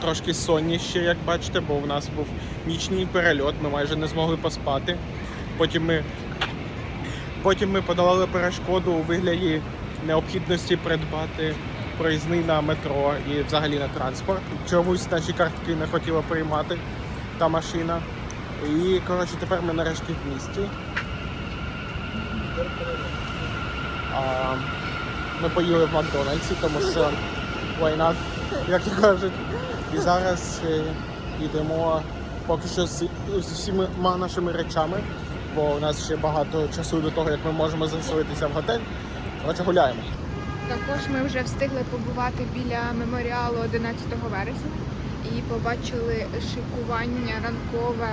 трошки сонні ще, як бачите, бо в нас був нічний перельот, ми майже не змогли поспати. Потім ми Потім ми подолали перешкоду у вигляді необхідності придбати проїзний на метро і взагалі на транспорт. Чомусь наші картки не хотіла приймати та машина. І коротше тепер ми нарешті в місті. Ми поїли в Макдональдсі, тому що not, як то кажуть. І зараз е, йдемо поки що з, з усіма нашими речами, бо у нас ще багато часу до того, як ми можемо заселитися в готель. Коротше, гуляємо. Також ми вже встигли побувати біля меморіалу 11 вересня і побачили шикування ранкове,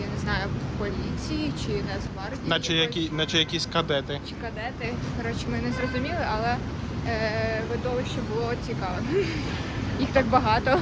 я не знаю, поліції чи Нацгвардії. Наче, які, наче якісь кадети. Чи кадети. Коротше, ми не зрозуміли, але е, видовище було цікаве. Їх так багато.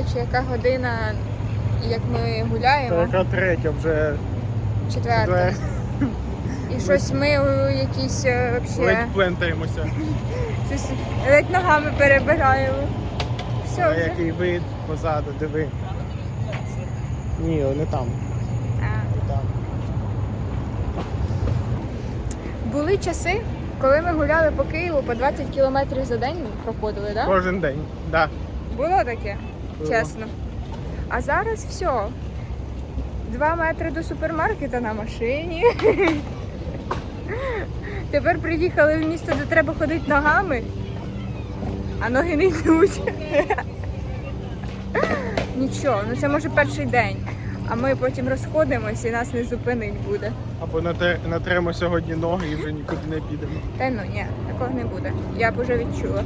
Третя чи яка година, як ми гуляємо, Яка третя вже четверта. І щось ми у якісь е, вообще, ледь плентаємося. щось ледь ногами перебираємо. Все, А вже. який вид позаду, диви. Ні, не там. А. Там. Були часи, коли ми гуляли по Києву по 20 кілометрів за день проходили, так? Кожен день. Да. Було таке. Чесно. А зараз все. Два метри до супермаркета на машині. Тепер приїхали в місто, де треба ходити ногами, а ноги не йдуть. Нічого, ну це може перший день. А ми потім розходимося і нас не зупинить буде. Або натре- натремо сьогодні ноги і вже нікуди не підемо. Та ну ні, такого не буде. Я б уже відчула.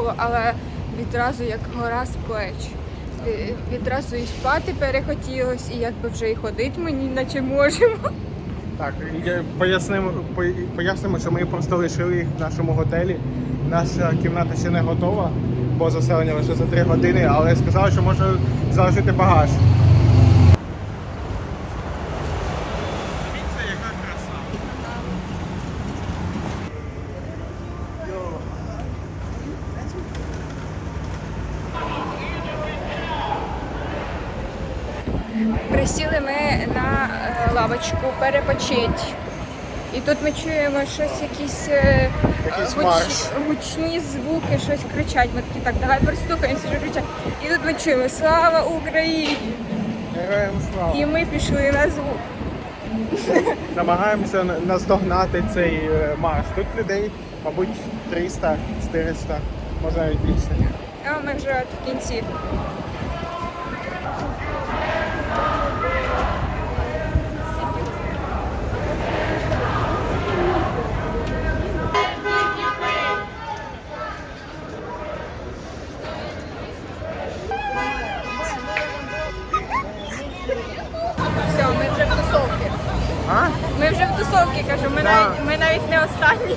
Було, але відразу як гора з плеч. Е, Відразу і спати перехотілось, і якби вже і ходити мені, наче можемо. Так, пояснимо, пояснимо, що ми просто лишили їх в нашому готелі. Наша кімната ще не готова, бо заселення лише за три години, але сказали, що може залишити багаж. Дивіться, яка краса. Присіли ми на е, перепочить. І тут ми чуємо щось, якісь е, Якийсь гуч- марш. гучні звуки, щось кричать. Ми такі, так, давай пристукаємося, що кричать. І тут ми чуємо Слава Україні! Героям слава. І ми пішли на звук. Намагаємося на- наздогнати цей е, марш. Тут людей, мабуть, 300, 400, може навіть більше. А ми вже от в кінці. А? Ми вже в тусовці, кажу, ми, Да. навіть, ми навіть не останні.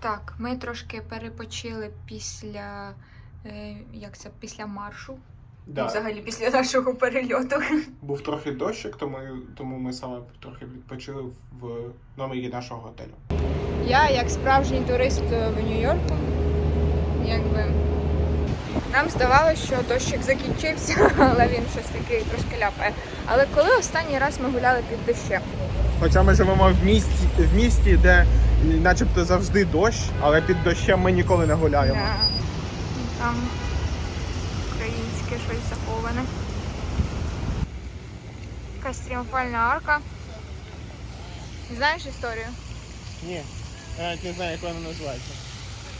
Так, ми трошки перепочили після, е, як це, після маршу. Да. Взагалі після нашого перельоту. Був трохи дощик, тому, тому ми саме трохи відпочили в номері нашого готелю. Я, як справжній турист в Нью-Йорку, якби нам здавалося, що дощик закінчився, але він щось таки трошки ляпає. Але коли останній раз ми гуляли під дощем? Хоча ми живемо в місті, в місті, де начебто завжди дощ, але під дощем ми ніколи не гуляємо. Да. Там українське щось заховане. Якась тріумфальна арка. Знаєш історію? Ні, я навіть не знаю, як вона називається.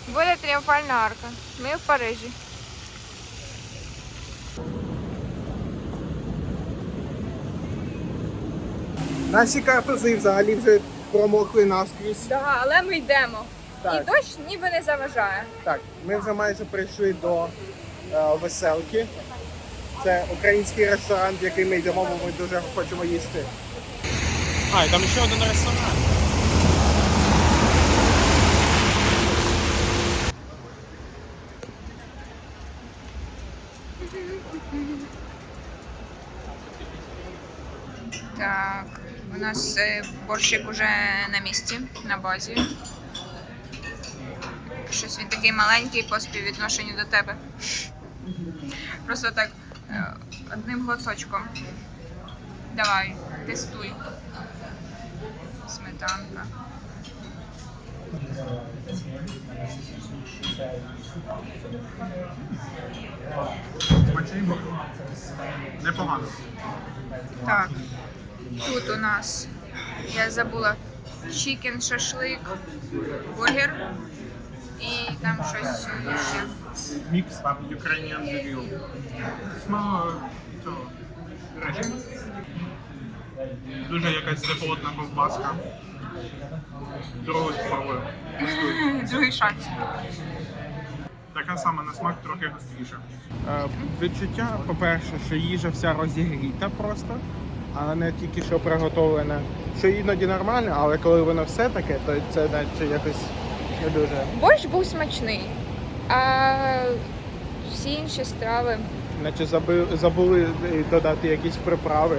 Буде тріумфальна арка. Ми в Парижі. Наші карпузи взагалі вже промокли наскрізь. Да, але ми йдемо. Так. І дощ ніби не заважає. Так, ми вже майже прийшли до е, веселки. Це український ресторан, в який ми йдемо, бо ми дуже хочемо їсти. А, і там ще один ресторан. Так, у нас е, борщик уже на місці, на базі. Щось він такий маленький по співвідношенню до тебе. Просто так е, одним глоточком. Давай, тестуй. Сметанка. Непогано. Так, тут у нас, я забула, чікен шашлик, бургер і там щось ще. Мікс Ukrainian Grill. Смак цього речі. Дуже якась дефолтна ковбаска. Другу спробую. Другий шанс. Така сама на смак трохи гостріша. Е, відчуття, по-перше, що їжа вся розігріта просто, а не тільки що приготовлена. Що іноді нормально, але коли воно все таке, то це наче якось не дуже. Борщ був смачний, а всі інші страви. Наче заби- забули е, додати якісь приправи.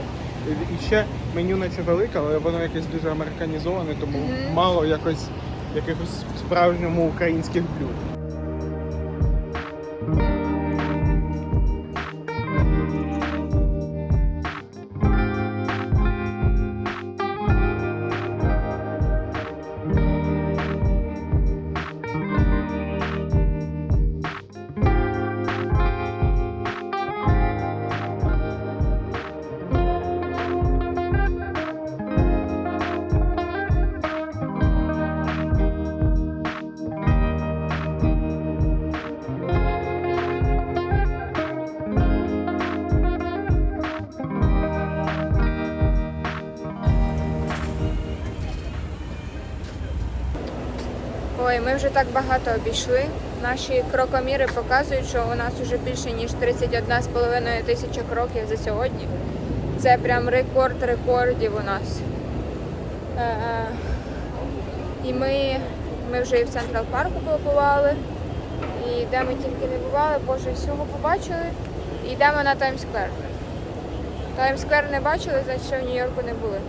І- ще меню наче велике, але воно якесь дуже американізоване, тому Мгм. мало якось якихось справжньому українських блюд. Ой, ми вже так багато обійшли. Наші крокоміри показують, що у нас вже більше ніж 31,5 тисяча кроків за сьогодні. Це прям рекорд рекордів у нас. Е, І ми, ми вже і в Централ парку побували. І де ми тільки не бували, боже, всього побачили. І йдемо на Таймс-сквер. Таймс-сквер не бачили, значить ще в Нью-Йорку не були.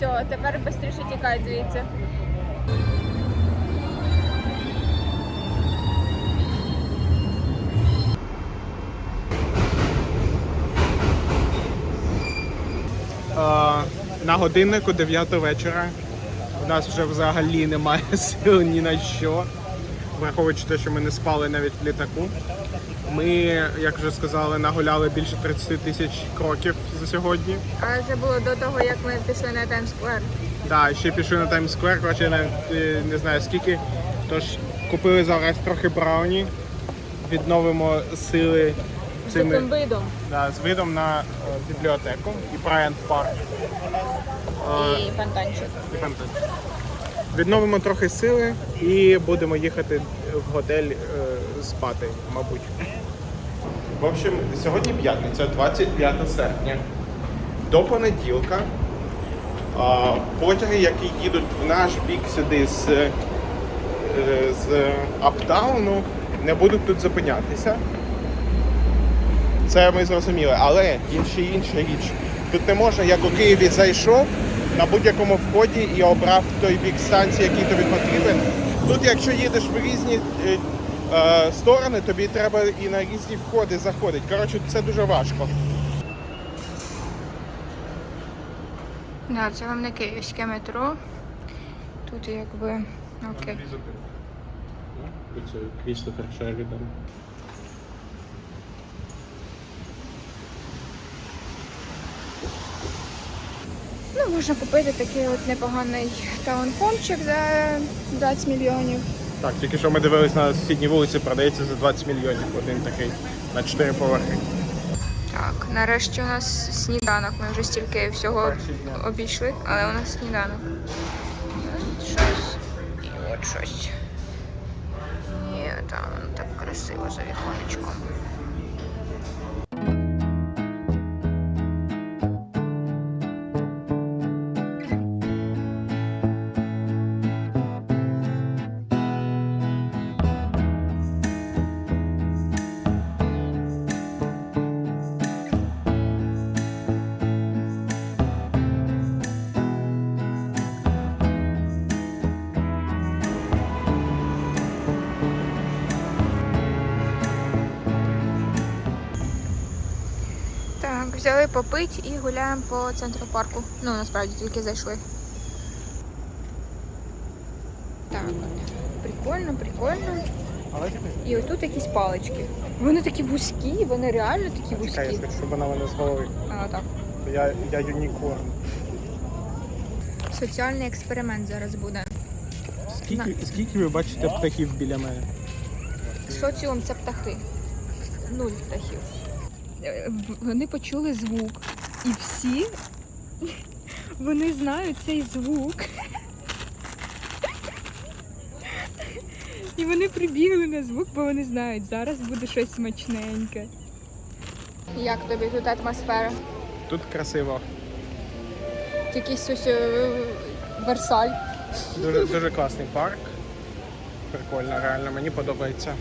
Все, тепер швидше тікай звідси. На годиннику 9 вечора. У нас вже взагалі немає сил ні на що. Враховуючи те, що ми не спали навіть в літаку. Ми, як вже сказали, нагуляли більше 30 тисяч кроків за сьогодні. А це було до того, як ми пішли на Таймс-сквер. Так, ще пішли на Таймс-сквер, коротше, я навіть е, не знаю скільки. Тож купили зараз трохи брауні, відновимо сили З цими таким видом. да, з видом на е, бібліотеку і Брайант Парк. Е, І фонтанчик. і фонтан. Відновимо трохи сили і будемо їхати в готель е, спати, мабуть. В общем, сьогодні п'ятниця, 25 серпня. до понеділка потяги, які їдуть в наш бік сюди з, е, з Аптауну, не будуть тут зупинятися. Це ми зрозуміли, але інша інша річ. Тут не можна, як у Києві зайшов на будь-якому вході і обрав той бік станції, який тобі потрібен. Тут, якщо їдеш в різні е, сторони, тобі треба і на різні входи заходити. Коротше, це дуже важко. Да, це вам не київське метро. Тут якби окей. Це Крістофер Шерідан. Ну, можна купити такий от непоганий таунхомчик за 20 мільйонів. Так, тільки що ми дивились на сусідній вулиці, продається за 20 мільйонів один такий на 4 поверхи. Так, нарешті у нас сніданок. Ми вже стільки всього обійшли, але у нас сніданок. Щось. І от щось. І там так красиво за віконечком. Попить і гуляємо по центру парку. Ну, насправді тільки зайшли. Так. Прикольно, прикольно. І отут якісь палички. Вони такі вузькі, вони реально такі чекай, я вузькі. хочу, щоб вона мене з голови. А, так. То я, я юнікорн. Соціальний експеримент зараз буде. Скільки, скільки ви бачите птахів біля мене? Соціум це птахи. Нуль птахів. Вони почули звук. І всі вони знають цей звук. І вони прибігли на звук, бо вони знають, зараз буде щось смачненьке. Як тобі тут атмосфера? Тут красиво. Якийсь ось Версаль. Дуже, дуже класний парк. Прикольно, реально, мені подобається.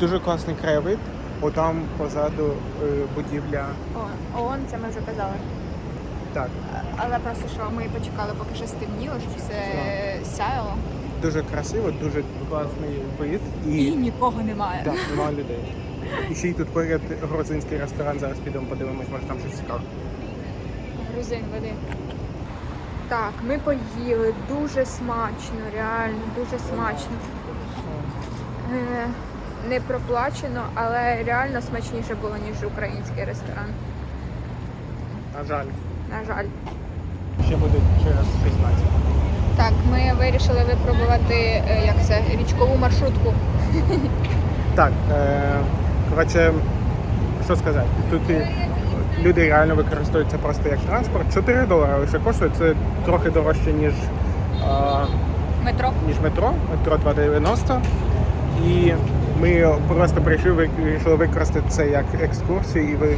Дуже класний краєвид. Отам позаду е, будівля. О, ООН, це ми вже казали. Так, Але просто що ми почекали, поки ще стемніло, щоб все сяяло. дуже красиво, дуже класний вид І і нікого немає. так, немає людей. І ще й тут поряд грузинський ресторан. Зараз підемо подивимось, може там щось цікаве. Грузин веди. Так, ми поїли дуже смачно, реально, дуже смачно. Не проплачено, але реально смачніше було, ніж український ресторан. На жаль, На жаль. ще буде через 16. Так, ми вирішили випробувати е, як це, річкову маршрутку. Так, е, коротше, що сказати, тут і люди реально використовують це просто як транспорт. 4 долари лише коштує, це трохи дорожче, ніж, е, Метро. ніж метро, метро 2,90. І ми просто прийшли, вирішили використати це як екскурсію, і ви,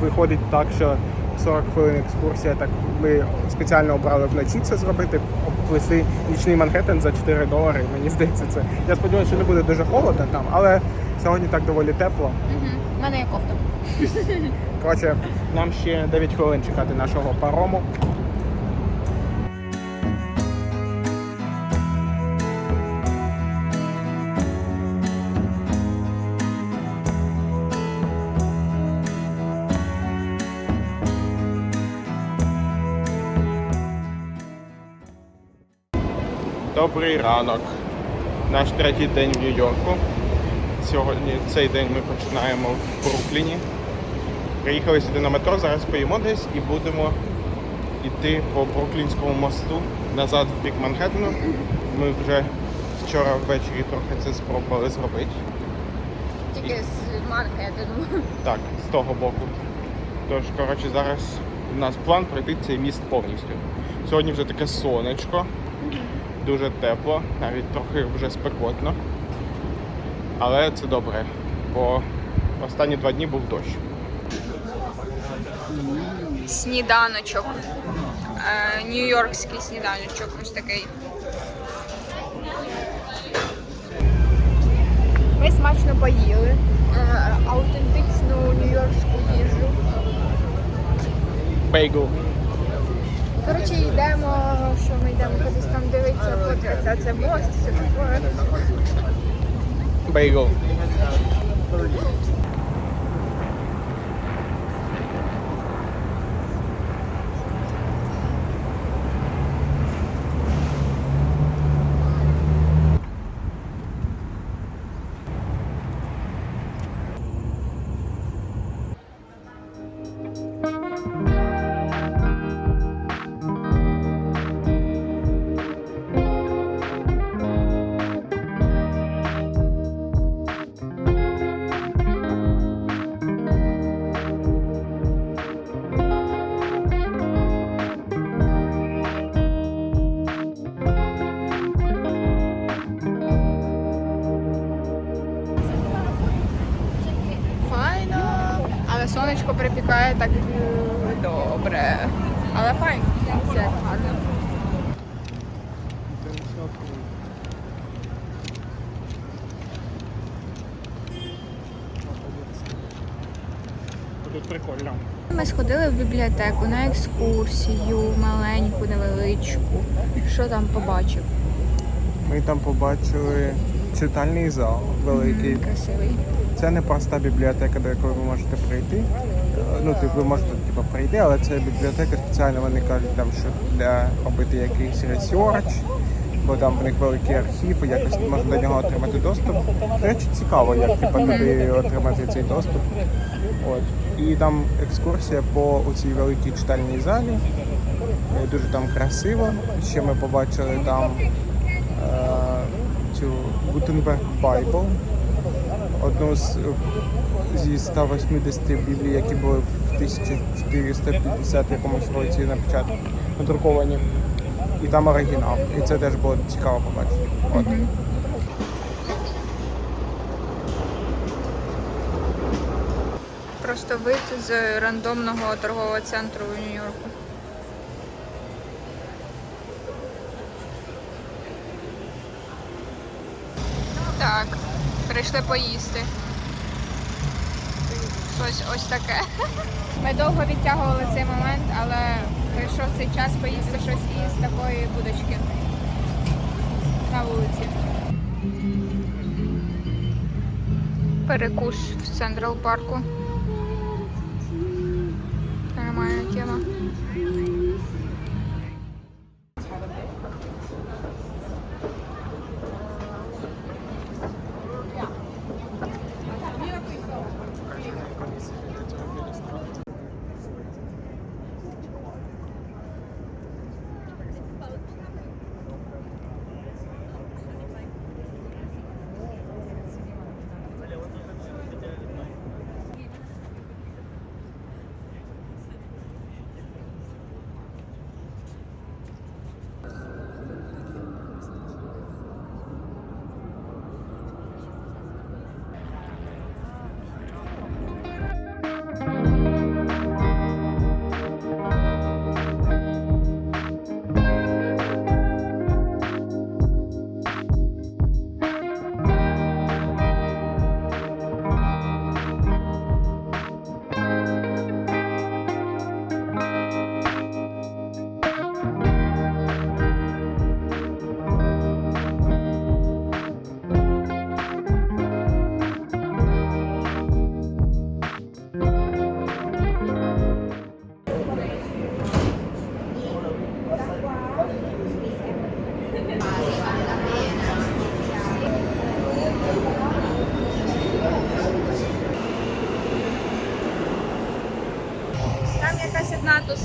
виходить так, що 40 хвилин екскурсія, так ми спеціально обрали вночі це зробити, обплести нічний Манхеттен за 4 долари. Мені здається, це. Я сподіваюся, що не буде дуже холодно там, але сьогодні так доволі тепло. Угу. У мене є кофта. Коротше, нам ще 9 хвилин чекати нашого парому. Добрий ранок. Наш третій день в Нью-Йорку. Сьогодні цей день ми починаємо в Брукліні. Приїхали сюди на метро, зараз поїмо десь і будемо йти по Бруклінському мосту назад в бік Манхеттену. Ми вже вчора ввечері трохи це спробували зробити. Тільки з Манхеттену. Так, з того боку. Тож, коротше, зараз у нас план пройти цей міст повністю. Сьогодні вже таке сонечко, дуже тепло, навіть трохи вже спекотно. Але це добре, бо останні два дні був дощ. Сніданочок. Е, Нью-Йоркський сніданочок ось такий. Ми смачно поїли. Е, Аутентичну нью-йоркську їжу. Бейгл. Коротше, йдемо, що ми йдемо кудись там дивитися, фоткатися. Це мост, все таке. Бейгл. Бібліотеку на екскурсію, маленьку, невеличку. Що там побачив? Ми там побачили читальний зал великий. Красивий. Це не проста бібліотека, до якої ви можете прийти. Е, Ну, типу, ви можете типу, прийти, але це бібліотека спеціально вони кажуть, там, що для робити якийсь ресерч, бо там в них великий архів, і якось можна до нього отримати доступ. До речі, цікаво, як типу, туди отримати цей доступ. От. І там екскурсія по цій великій читальній залі. Е, Дуже там красиво. Ще ми побачили там е, цю Gutenberg Bible, одну з, зі 180 біблій, які були в 1450 якомусь році на початку надруковані. І там оригінал. І це теж було цікаво побачити. От. Просто вид з рандомного торгового центру у Нью-Йорку. Так, прийшли поїсти. Щось ось таке. Ми довго відтягували цей момент, але прийшов цей час поїсти щось із такої будочки на вулиці. Перекус в Централ парку. 接吗？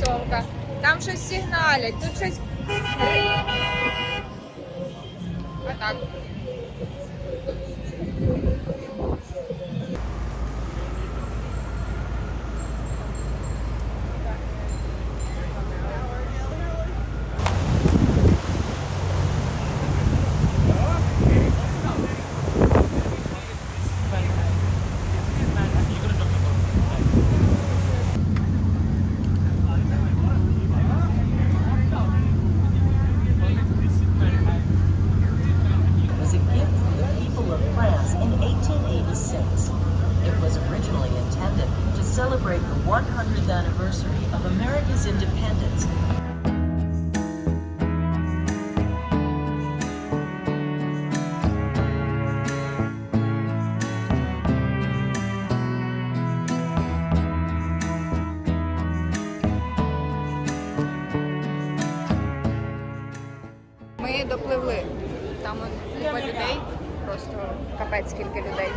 Одна. Там щось сигналять, тут щось. Капець скільки людей.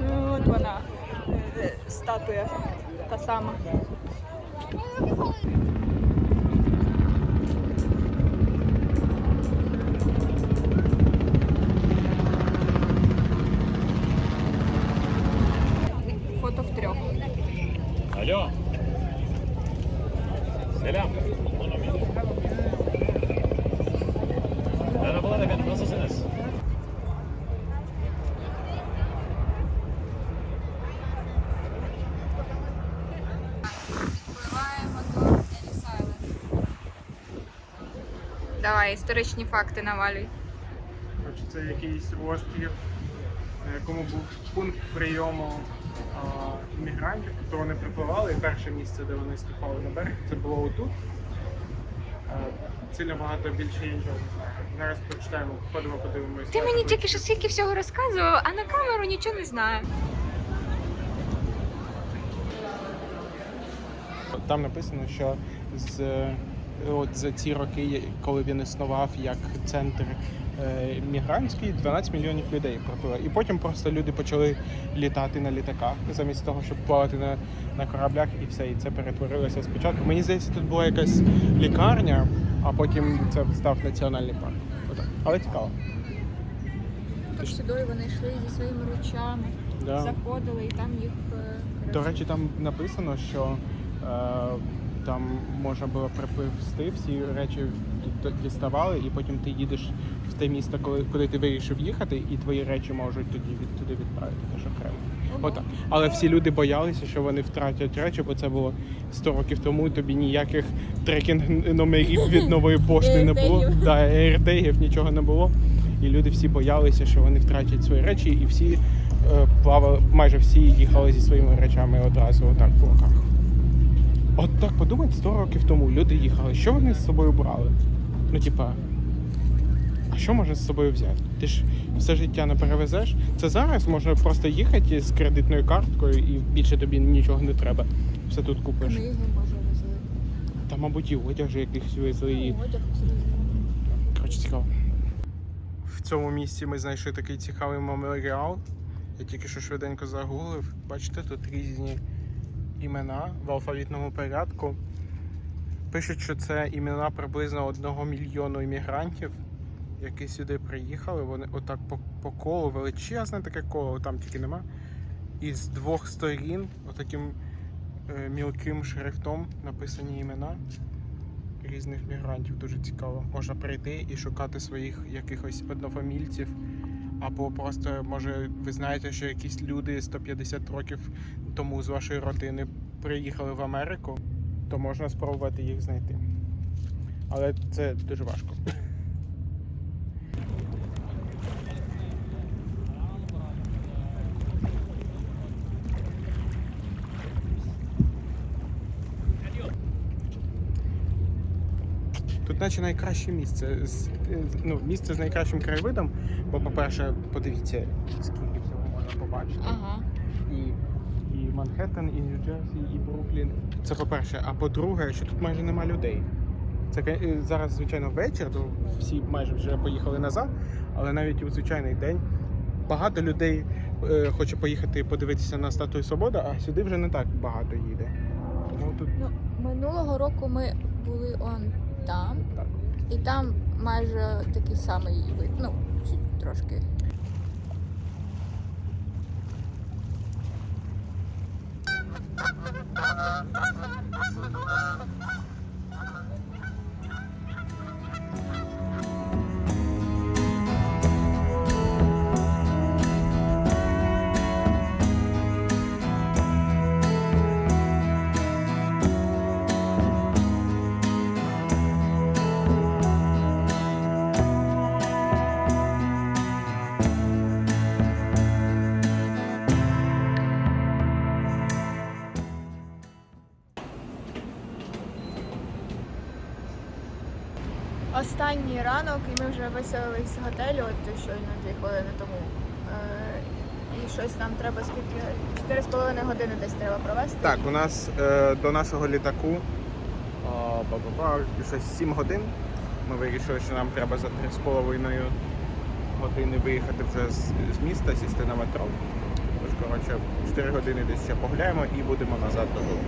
Ну, От вона. е, Статуя. Та сама. Фото в трьох. Alo. Selam. Merhabalar efendim, nasılsınız? Впливаємо до Еліс Айленд. Давай, історичні факти навалюй. Коротше, це якийсь острів, на якому був пункт прийому а, іммігрантів. Тобто вони припливали, і перше місце, де вони ступали на берег, це було отут. А, Сильно багато більше знаю. Зараз прочитаємо, ходимо, подивимося. Ти мені тільки що скільки всього розказував, а на камеру нічого не знаю. Там написано, що з, от за ці роки, коли він існував як центр е, мігрантський, 12 мільйонів людей пропило. І потім просто люди почали літати на літаках замість того, щоб плавати на, на кораблях, і все. І це перетворилося спочатку. Мені здається, тут була якась лікарня, а потім це став національний парк. Отак. Але цікаво. Тож сюди вони йшли зі своїми речами, Да. заходили і там їх. е, До речі, там написано, що е, там можна було припливсти, всі речі діставали, і потім ти їдеш в те місто, коли, куди ти вирішив їхати, і твої речі можуть тоді від туди відправити теж окремо. Отак. Але всі люди боялися, що вони втратять речі, бо це було 100 років тому. Тобі ніяких трекінг номерів від нової пошти не було. Да, ейртегів, нічого не було. І люди всі боялися, що вони втратять свої речі, і всі е, плавали, майже всі їхали зі своїми речами одразу отак в руках. От так подумайте, 100 років тому люди їхали. Що вони з собою брали? Ну, типа, а що можна з собою взяти? Ти ж все життя не перевезеш. Це зараз можна просто їхати з кредитною карткою і більше тобі нічого не треба. Все тут купиш. Книги може везли. Та, мабуть, і одяг же якийсь везли. І... Одяг Коротше, цікаво. В цьому місці ми знайшли такий цікавий меморіал. Я тільки що швиденько загуглив. Бачите, тут різні імена в алфавітному порядку. Пишуть, що це імена приблизно одного мільйону іммігрантів, які сюди приїхали. Вони отак по, по колу, величезне таке коло, там тільки нема. І з двох сторін, отаким е, мілким шрифтом написані імена різних мігрантів. Дуже цікаво. Можна прийти і шукати своїх якихось однофамільців. Або просто, може, ви знаєте, що якісь люди 150 років тому з вашої родини приїхали в Америку, то можна спробувати їх знайти. Але це дуже важко. Тут наче найкраще місце. З- з- Ну, місце з найкращим краєвидом, бо, по-перше, подивіться, скільки всього можна побачити. Ага. І, і Манхеттен, і Нью-Джерсі, і Бруклін. Це по-перше. А по-друге, що тут майже нема людей. Це е, зараз, звичайно, вечір, то всі майже вже поїхали назад, але навіть у звичайний день багато людей е, хоче поїхати подивитися на статую Свободи, а сюди вже не так багато їде. Тому тут Ну, минулого року ми були он там, і там майже такий самий вид. Ну, трошки. Ранок, і ми вже виселились з готелю, от щойно дві хвилини тому. Е, і щось нам треба скільки? Чотири з половиною години десь треба провести. Так, у нас е, до нашого літаку щось 7 годин. Ми вирішили, що нам треба за 3,5 години виїхати вже з, з міста, сісти на метро. Тож, коротше, 4 години десь ще погуляємо і будемо назад додому.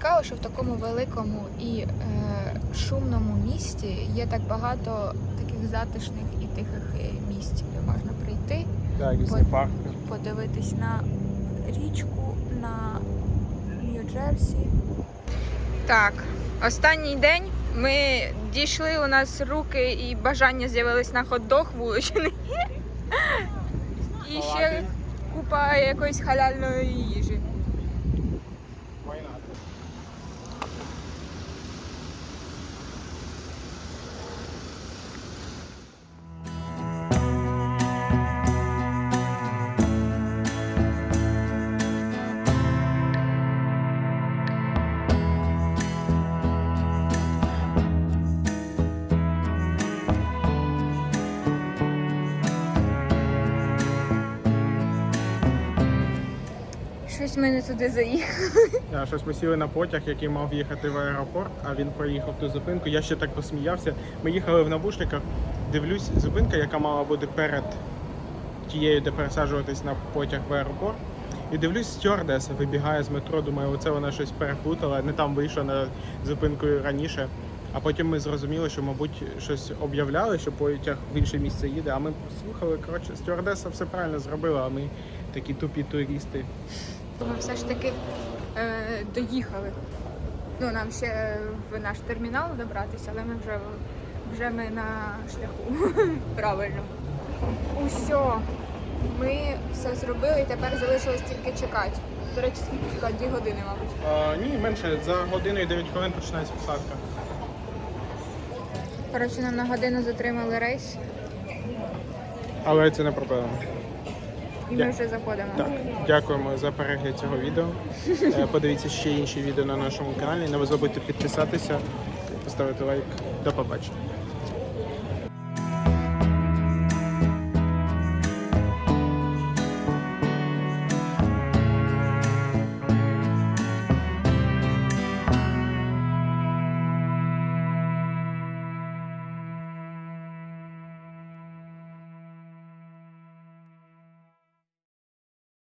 Цікаво, що в такому великому і е, шумному місті є так багато таких затишних і тихих е, місць, де можна прийти, різні парки. подивитись на річку, на Нью-Джерсі. Так, останній день ми дійшли, у нас руки і бажання з'явились на хот-дог вуличний. І ще купа якоїсь халяльної їжі. Ми туди заїхали. Да, щось ми сіли на потяг, який мав їхати в аеропорт, а він проїхав ту зупинку. Я ще так посміявся. Ми їхали в навушниках, дивлюсь, зупинка, яка мала бути перед тією, де пересаджуватись на потяг в аеропорт. І дивлюсь, стюардеса вибігає з метро. Думаю, оце вона щось переплутала, не там вийшла на зупинку раніше. А потім ми зрозуміли, що, мабуть, щось об'являли, що потяг в інше місце їде. А ми слухали, коротше, стюардеса все правильно зробила, а ми такі тупі туристи. Ми все ж таки е, доїхали. Ну, нам ще в наш термінал добратися, але ми вже, вже ми на шляху. Правильно. Усьо. Ми все зробили і тепер залишилось тільки чекати. До речі, скільки чекати? Дві години, мабуть. А, ні, менше. За годину і 9 хвилин починається посадка. Коротше, нам на годину затримали рейс, Але це не проблема. І ми вже заходимо. Так, дякуємо за перегляд цього відео. Е, Подивіться ще інші відео на нашому каналі. Не забудьте підписатися, поставити лайк. До побачення.